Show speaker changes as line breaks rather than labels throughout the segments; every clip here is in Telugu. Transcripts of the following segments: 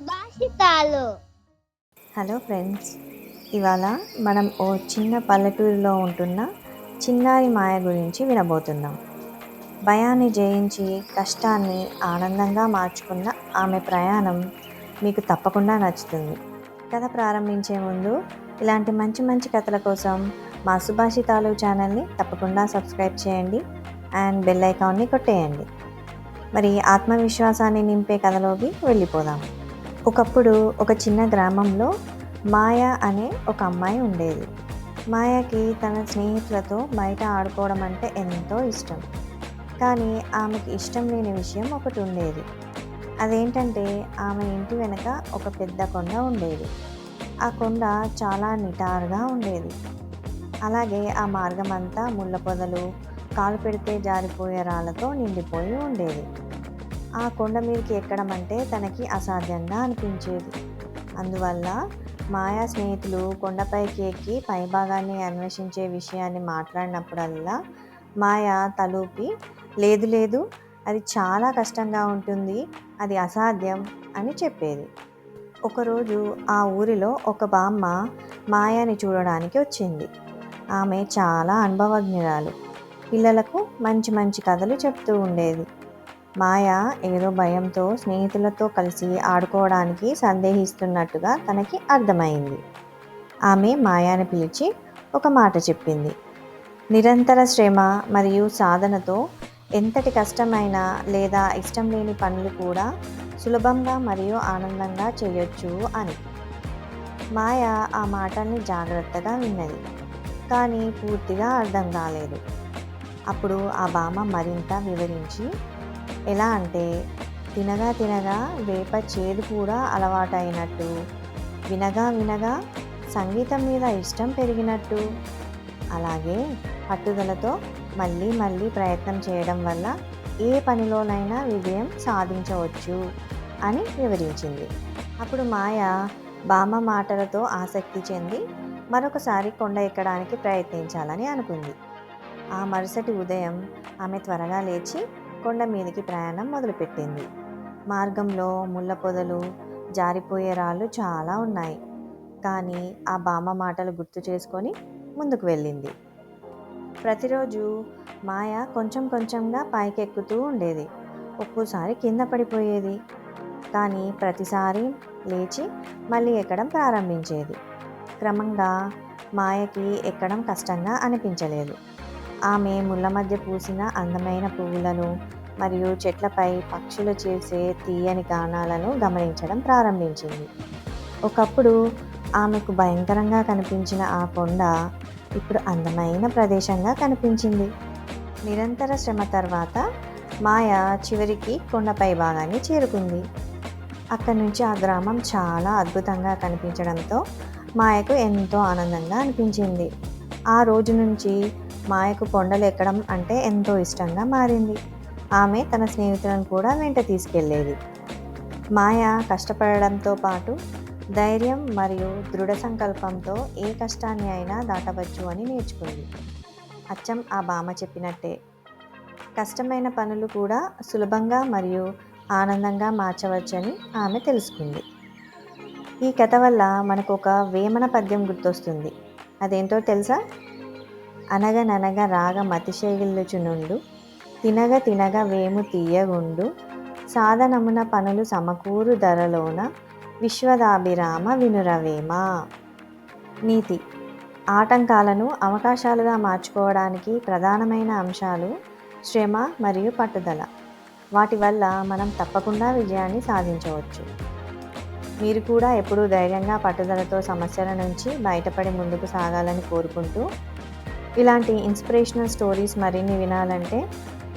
సుభాషితాలు.
హలో ఫ్రెండ్స్ ఇవాళ మనం ఓ చిన్న పల్లెటూరులో ఉంటున్న చిన్నారి మాయ గురించి వినబోతున్నాం. భయాన్ని జయించి కష్టాన్ని ఆనందంగా మార్చుకున్న ఆమె ప్రయాణం మీకు తప్పకుండా నచ్చుతుంది. కథ ప్రారంభించే ముందు ఇలాంటి మంచి మంచి కథల కోసం మా సుభాషితాలు ఛానల్ని తప్పకుండా సబ్స్క్రైబ్ చేయండి అండ్ బెల్ ఐకాన్ని కొట్టేయండి. మరి ఆత్మవిశ్వాసాన్ని నింపే కథలోకి వెళ్ళిపోదాము ఒకప్పుడు ఒక చిన్న గ్రామంలో మాయ అనే ఒక అమ్మాయి ఉండేది. మాయకి తన స్నేహితులతో బయట ఆడుకోవడం అంటే ఎంతో ఇష్టం. కానీ ఆమెకి ఇష్టం లేని విషయం ఒకటి ఉండేది. అదేంటంటే ఆమె ఇంటి వెనక ఒక పెద్ద కొండ ఉండేది. ఆ కొండ చాలా నిటారుగా ఉండేది. అలాగే ఆ మార్గం అంతా ముళ్ళ పొదలు కాలు పెడితే జారిపోయే రాళ్ళతో నిండిపోయి ఉండేది. ఆ కొండ మీదకి ఎక్కడం అంటే తనకి అసాధ్యంగా అనిపించేది. అందువల్ల మాయా స్నేహితులు కొండపైకి ఎక్కి పైభాగాన్ని అన్వేషించే విషయాన్ని మాట్లాడినప్పుడల్లా మాయ తలూపి లేదు లేదు అది చాలా కష్టంగా ఉంటుంది అది అసాధ్యం అని చెప్పేది. ఒకరోజు ఆ ఊరిలో ఒక బామ్మ మాయాని చూడడానికి వచ్చింది. ఆమె చాలా అనుభవజ్ఞురాలు. పిల్లలకు మంచి మంచి కథలు చెప్తూ ఉండేది. మాయ ఏదో భయంతో స్నేహితులతో కలిసి ఆడుకోవడానికి సందేహిస్తున్నట్టుగా తనకి అర్థమైంది. ఆమె మాయాని పిలిచి ఒక మాట చెప్పింది. నిరంతర శ్రమ మరియు సాధనతో ఎంతటి కష్టమైన లేదా ఇష్టం లేని పనులు కూడా సులభంగా మరియు ఆనందంగా చేయొచ్చు అని. మాయ ఆ మాటల్ని జాగ్రత్తగా విన్నది కానీ పూర్తిగా అర్థం కాలేదు. అప్పుడు ఆ భామ మరింత వివరించి ఎలా అంటే తినగా తినగా వేప చేదు కూడా అలవాటైనట్టు వినగా వినగా సంగీతం మీద ఇష్టం పెరిగినట్టు. అలాగే పట్టుదలతో మళ్ళీ మళ్ళీ ప్రయత్నం చేయడం వల్ల ఏ పనిలోనైనా విజయం సాధించవచ్చు అని వివరించింది. అప్పుడు మాయ బామ్మ మాటలతో ఆసక్తి చెంది మరొకసారి కొండ ఎక్కడానికి ప్రయత్నించాలని అనుకుంది. ఆ మరుసటి ఉదయం ఆమె త్వరగా లేచి కొండ మీదకి ప్రయాణం మొదలుపెట్టింది. మార్గంలో ముళ్ళ పొదలు జారిపోయే రాళ్ళు చాలా ఉన్నాయి. కానీ ఆ బామ్మ మాటలు గుర్తు చేసుకొని ముందుకు వెళ్ళింది. ప్రతిరోజు మాయ కొంచెం కొంచెంగా పైకెక్కుతూ ఉండేది. ఒక్కోసారి కింద పడిపోయేది. కానీ ప్రతిసారి లేచి మళ్ళీ ఎక్కడం ప్రారంభించేది. క్రమంగా మాయకి ఎక్కడం కష్టంగా అనిపించలేదు. ఆమె ముళ్ళ మధ్య పూసిన అందమైన పువ్వులను మరియు చెట్లపై పక్షులు చేసే తీయని గానాలను గమనించడం ప్రారంభించింది. ఒకప్పుడు ఆమెకు భయంకరంగా కనిపించిన ఆ కొండ ఇప్పుడు అందమైన ప్రదేశంగా కనిపించింది. నిరంతర శ్రమ తర్వాత మాయ చివరికి కొండపై భాగాన్ని చేరుకుంది. అక్కడి నుంచి ఆ గ్రామం చాలా అద్భుతంగా కనిపించడంతో మాయకు ఎంతో ఆనందంగా అనిపించింది. ఆ రోజు నుంచి మాయకు కొండలు ఎక్కడం అంటే ఎంతో ఇష్టంగా మారింది. ఆమె తన స్నేహితులను కూడా వెంట తీసుకెళ్ళేది. మాయ కష్టపడడంతో పాటు ధైర్యం మరియు దృఢ సంకల్పంతో ఏ కష్టాన్ని అయినా దాటవచ్చు అని నేర్చుకుంది. అచ్చం ఆ బామ చెప్పినట్టే. కష్టమైన పనులు కూడా సులభంగా మరియు ఆనందంగా మార్చవచ్చని ఆమె తెలుసుకుంది. ఈ కథ వల్ల మనకు ఒక వేమన పద్యం గుర్తొస్తుంది. అదేంటో తెలుసా? అనగననగ రాగ మతిశైలుచునుండు తినగ తినగ వేము తీయగుండు. సాధనమున పనులు సమకూరు ధరలోన విశ్వదాభిరామ వినురవేమ? నీతి. ఆటంకాలను అవకాశాలుగా మార్చుకోవడానికి ప్రధానమైన అంశాలు శ్రమ మరియు పట్టుదల. వాటి వల్ల మనం తప్పకుండా విజయాన్ని సాధించవచ్చు. మీరు కూడా ఎప్పుడూ ధైర్యంగా పట్టుదలతో సమస్యల నుంచి బయటపడి ముందుకు సాగాలని కోరుకుంటూ ఇలాంటి ఇన్స్పిరేషనల్ స్టోరీస్ మరిన్ని వినాలంటే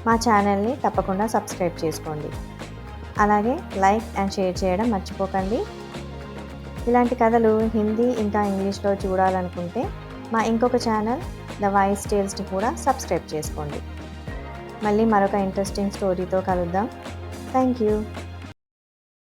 మా ఛానల్ని తప్పకుండా సబ్స్క్రైబ్ చేసుకోండి. అలాగే లైక్ అండ్ షేర్ చేయడం మర్చిపోకండి. ఇలాంటి కథలు హిందీ ఇంకా ఇంగ్లీష్లో చూడాలనుకుంటే మా ఇంకొక ఛానల్ ద వాయిస్ టేల్స్ని కూడా సబ్స్క్రైబ్ చేసుకోండి. మళ్ళీ మరొక ఇంట్రెస్టింగ్ స్టోరీతో కలుద్దాం. Thank you.